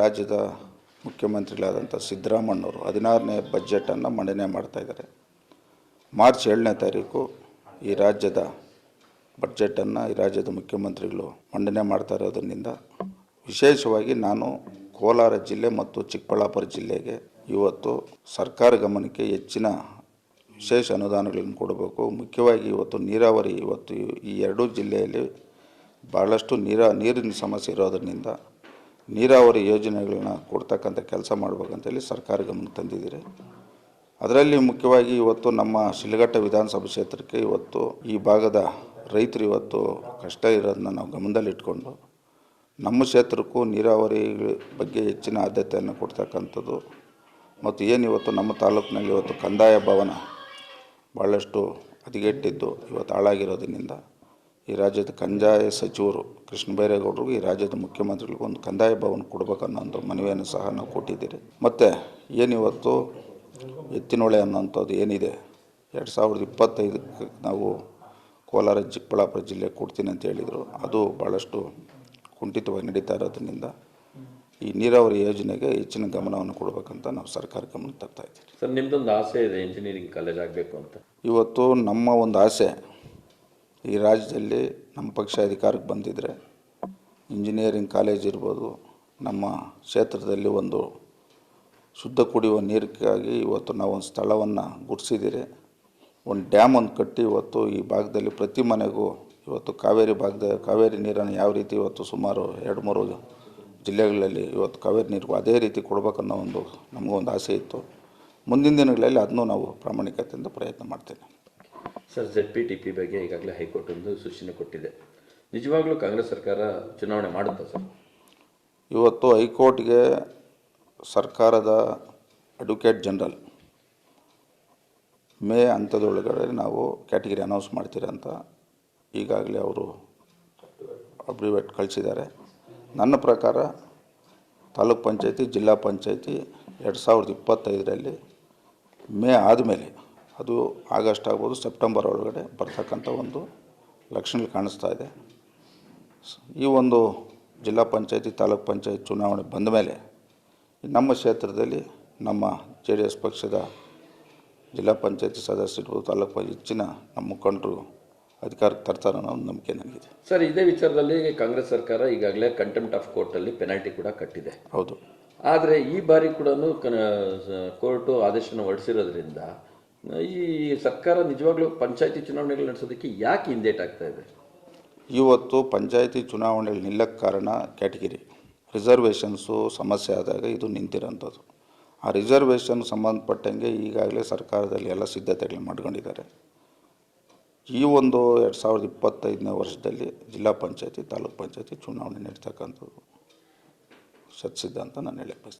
ರಾಜ್ಯದ ಮುಖ್ಯಮಂತ್ರಿಗಳಾದಂಥ ಸಿದ್ದರಾಮಣ್ಣವರು ಹದಿನಾರನೇ ಬಜೆಟನ್ನು ಮಂಡನೆ ಮಾಡ್ತಾಯಿದ್ದಾರೆ ಮಾರ್ಚ್ ಏಳನೇ ತಾರೀಕು ಈ ರಾಜ್ಯದ ಬಡ್ಜೆಟನ್ನು ಈ ರಾಜ್ಯದ ಮುಖ್ಯಮಂತ್ರಿಗಳು ಮಂಡನೆ ಮಾಡ್ತಾ ಇರೋದ್ರಿಂದ ವಿಶೇಷವಾಗಿ ನಾನು ಕೋಲಾರ ಜಿಲ್ಲೆ ಮತ್ತು ಚಿಕ್ಕಬಳ್ಳಾಪುರ ಜಿಲ್ಲೆಗೆ ಇವತ್ತು ಸರ್ಕಾರ ಗಮನಕ್ಕೆ ಹೆಚ್ಚಿನ ವಿಶೇಷ ಅನುದಾನಗಳನ್ನು ಕೊಡಬೇಕು. ಮುಖ್ಯವಾಗಿ ಇವತ್ತು ನೀರಾವರಿ, ಇವತ್ತು ಈ ಎರಡೂ ಜಿಲ್ಲೆಯಲ್ಲಿ ಭಾಳಷ್ಟು ನೀರ, ನೀರಿನ ಸಮಸ್ಯೆ ಇರೋದರಿಂದ ನೀರಾವರಿ ಯೋಜನೆಗಳನ್ನ ಕೊಡ್ತಕ್ಕಂಥ ಕೆಲಸ ಮಾಡ್ಬೇಕಂತೇಳಿ ಸರ್ಕಾರ ಗಮನ ತಂದಿದ್ದೀರಿ. ಅದರಲ್ಲಿ ಮುಖ್ಯವಾಗಿ ಇವತ್ತು ನಮ್ಮ ಶಿಲಘಟ್ಟ ವಿಧಾನಸಭಾ ಕ್ಷೇತ್ರಕ್ಕೆ ಇವತ್ತು ಈ ಭಾಗದ ರೈತರು ಇವತ್ತು ಕಷ್ಟ ಇರೋದನ್ನ ನಾವು ಗಮನದಲ್ಲಿಟ್ಕೊಂಡು ನಮ್ಮ ಕ್ಷೇತ್ರಕ್ಕೂ ನೀರಾವರಿ ಬಗ್ಗೆ ಹೆಚ್ಚಿನ ಆದ್ಯತೆಯನ್ನು ಕೊಡ್ತಕ್ಕಂಥದ್ದು ಮತ್ತು ಏನು ಇವತ್ತು ನಮ್ಮ ತಾಲೂಕಿನಲ್ಲಿ ಇವತ್ತು ಕಂದಾಯ ಭವನ ಭಾಳಷ್ಟು ಹದಗೆಟ್ಟಿದ್ದು ಇವತ್ತು ಹಾಳಾಗಿರೋದ್ರಿಂದ ಈ ರಾಜ್ಯದ ಕಂದಾಯ ಸಚಿವರು ಕೃಷ್ಣ ಬೈರೇಗೌಡರಿಗೂ ಈ ರಾಜ್ಯದ ಮುಖ್ಯಮಂತ್ರಿಗಳಿಗೂ ಒಂದು ಕಂದಾಯ ಭವನ ಕೊಡಬೇಕನ್ನೋ ಒಂದು ಮನವಿಯನ್ನು ಸಹ ನಾವು ಕೊಟ್ಟಿದ್ದೀರಿ. ಮತ್ತು ಏನಿವತ್ತು ಎತ್ತಿನೊಳೆ ಅನ್ನೋಂಥದ್ದು ಏನಿದೆ? ಎರಡು ಸಾವಿರದ ಇಪ್ಪತ್ತೈದಕ್ಕೆ ನಾವು ಕೋಲಾರ ಚಿಕ್ಕಬಳ್ಳಾಪುರ ಜಿಲ್ಲೆ ಕೊಡ್ತೀನಿ ಅಂತ ಹೇಳಿದರು. ಅದು ಭಾಳಷ್ಟು ಕುಂಠಿತವಾಗಿ ನಡೀತಾ ಇರೋದ್ರಿಂದ ಈ ನೀರಾವರಿ ಯೋಜನೆಗೆ ಹೆಚ್ಚಿನ ಗಮನವನ್ನು ಕೊಡಬೇಕಂತ ನಾವು ಸರ್ಕಾರ ಗಮನ ತರ್ತಾ ಇದ್ದೀವಿ ಸರ್ ನಿಮ್ದೊಂದು ಆಸೆ ಇದೆ ಇಂಜಿನಿಯರಿಂಗ್ ಕಾಲೇಜ್ ಆಗಬೇಕು ಅಂತ. ಇವತ್ತು ನಮ್ಮ ಒಂದು ಆಸೆ ಈ ರಾಜ್ಯದಲ್ಲಿ ನಮ್ಮ ಪಕ್ಷ ಅಧಿಕಾರಕ್ಕೆ ಬಂದಿದ್ದರೆ ಇಂಜಿನಿಯರಿಂಗ್ ಕಾಲೇಜ್ ಇರ್ಬೋದು, ನಮ್ಮ ಕ್ಷೇತ್ರದಲ್ಲಿ ಒಂದು ಶುದ್ಧ ಕುಡಿಯುವ ನೀರಿಗಾಗಿ ಇವತ್ತು ನಾವು ಒಂದು ಸ್ಥಳವನ್ನು ಗುಡಿಸಿದ್ದೀರಿ. ಒಂದು ಡ್ಯಾಮ್ ಒಂದು ಕಟ್ಟಿ ಇವತ್ತು ಈ ಭಾಗದಲ್ಲಿ ಪ್ರತಿ ಮನೆಗೂ ಇವತ್ತು ಕಾವೇರಿ ಭಾಗದ, ಕಾವೇರಿ ನೀರನ್ನು ಯಾವ ರೀತಿ ಇವತ್ತು ಸುಮಾರು ಎರಡು ಮೂರು ಜಿಲ್ಲೆಗಳಲ್ಲಿ ಇವತ್ತು ಕಾವೇರಿ ನೀರು ಅದೇ ರೀತಿ ಕೊಡಬೇಕನ್ನೋ ಒಂದು ನಮಗೊಂದು ಆಸೆ ಇತ್ತು. ಮುಂದಿನ ದಿನಗಳಲ್ಲಿ ಅದನ್ನೂ ನಾವು ಪ್ರಾಮಾಣಿಕತೆಯಿಂದ ಪ್ರಯತ್ನ ಮಾಡ್ತೇನೆ. Sir Z P T P ಬಗ್ಗೆ ಈಗಾಗಲೇ ಹೈಕೋರ್ಟ್ ಒಂದು ಸೂಚನೆ ಕೊಟ್ಟಿದೆ. ನಿಜವಾಗ್ಲೂ ಕಾಂಗ್ರೆಸ್ ಸರ್ಕಾರ ಚುನಾವಣೆ ಮಾಡುತ್ತಾ ಸರ್? ಇವತ್ತು ಹೈಕೋರ್ಟ್ಗೆ ಸರ್ಕಾರದ ಅಡ್ವೊಕೇಟ್ ಜನರಲ್ ಮೇ ಹಂತದೊಳಗಡೆ ನಾವು ಕ್ಯಾಟಗರಿ ಅನೌನ್ಸ್ ಮಾಡ್ತೀರಂತ ಈಗಾಗಲೇ ಅವರು ಅಬ್ರಿವೇಟ್ ಕಳಿಸಿದ್ದಾರೆ. ನನ್ನ ಪ್ರಕಾರ ತಾಲೂಕ್ ಪಂಚಾಯತಿ, ಜಿಲ್ಲಾ ಪಂಚಾಯತಿ ಎರಡು ಸಾವಿರದ ಇಪ್ಪತ್ತೈದರಲ್ಲಿ ಮೇ ಆದಮೇಲೆ ಅದು ಆಗಸ್ಟ್ ಆಗ್ಬೋದು ಸೆಪ್ಟೆಂಬರ್ ಒಳಗಡೆ ಬರ್ತಕ್ಕಂಥ ಒಂದು ಲಕ್ಷಣ ಕಾಣಿಸ್ತಾ ಇದೆ. ಈ ಒಂದು ಜಿಲ್ಲಾ ಪಂಚಾಯತಿ ತಾಲೂಕ್ ಪಂಚಾಯತ್ ಚುನಾವಣೆ ಬಂದ ಮೇಲೆ ನಮ್ಮ ಕ್ಷೇತ್ರದಲ್ಲಿ ನಮ್ಮ ಜೆ ಡಿ ಎಸ್ ಪಕ್ಷದ ಜಿಲ್ಲಾ ಪಂಚಾಯತಿ ಸದಸ್ಯರು ತಾಲೂಕು ಪಂಚಾಯತ್ ಹೆಚ್ಚಿನ ನಮ್ಮ ಮುಖಂಡರು ಅಧಿಕಾರಕ್ಕೆ ತರ್ತಾರೆ ಅನ್ನೋ ಒಂದು ನಂಬಿಕೆ ನನಗಿದೆ. ಸರ್ ಇದೇ ವಿಚಾರದಲ್ಲಿ ಕಾಂಗ್ರೆಸ್ ಸರ್ಕಾರ ಈಗಾಗಲೇ ಕಂಟೆಂಪ್ಟ್ ಆಫ್ ಕೋರ್ಟಲ್ಲಿ ಪೆನಾಲ್ಟಿ ಕೂಡ ಕಟ್ಟಿದೆ. ಹೌದು. ಆದರೆ ಈ ಬಾರಿ ಕೂಡ ಕೋರ್ಟು ಆದೇಶನ ಹೊರಡಿಸಿರೋದ್ರಿಂದ ಈ ಸರ್ಕಾರ ನಿಜವಾಗ್ಲೂ ಪಂಚಾಯತಿ ಚುನಾವಣೆಗಳು ನಡೆಸೋದಕ್ಕೆ ಯಾಕೆ ಹಿಂದೇಟ್ ಆಗ್ತಾ ಇದೆ? ಇವತ್ತು ಪಂಚಾಯತಿ ಚುನಾವಣೆಯಲ್ಲಿ ನಿಲ್ಲಕ್ಕೆ ಕಾರಣ ಕ್ಯಾಟಗಿರಿ. ರಿಸರ್ವೇಷನ್ಸು ಸಮಸ್ಯೆ ಆದಾಗ ಇದು ನಿಂತಿರೋಂಥದ್ದು. ಆ ರಿಸರ್ವೇಷನ್ ಸಂಬಂಧಪಟ್ಟಂಗೆ ಈಗಾಗಲೇ ಸರ್ಕಾರದಲ್ಲಿ ಎಲ್ಲ ಸಿದ್ಧತೆಗಳು ಮಾಡ್ಕೊಂಡಿದ್ದಾರೆ. ಈ ಒಂದು ಎರಡು ಸಾವಿರದ ಇಪ್ಪತ್ತೈದನೇ ವರ್ಷದಲ್ಲಿ ಜಿಲ್ಲಾ ಪಂಚಾಯತಿ, ತಾಲೂಕ್ ಪಂಚಾಯತಿ ಚುನಾವಣೆ ನಡೀತಕ್ಕಂಥದ್ದು. ಸತ್ಸಿದ್ಧ ಅಂತ ನಾನು ಬಯಸ್ತೀನಿ.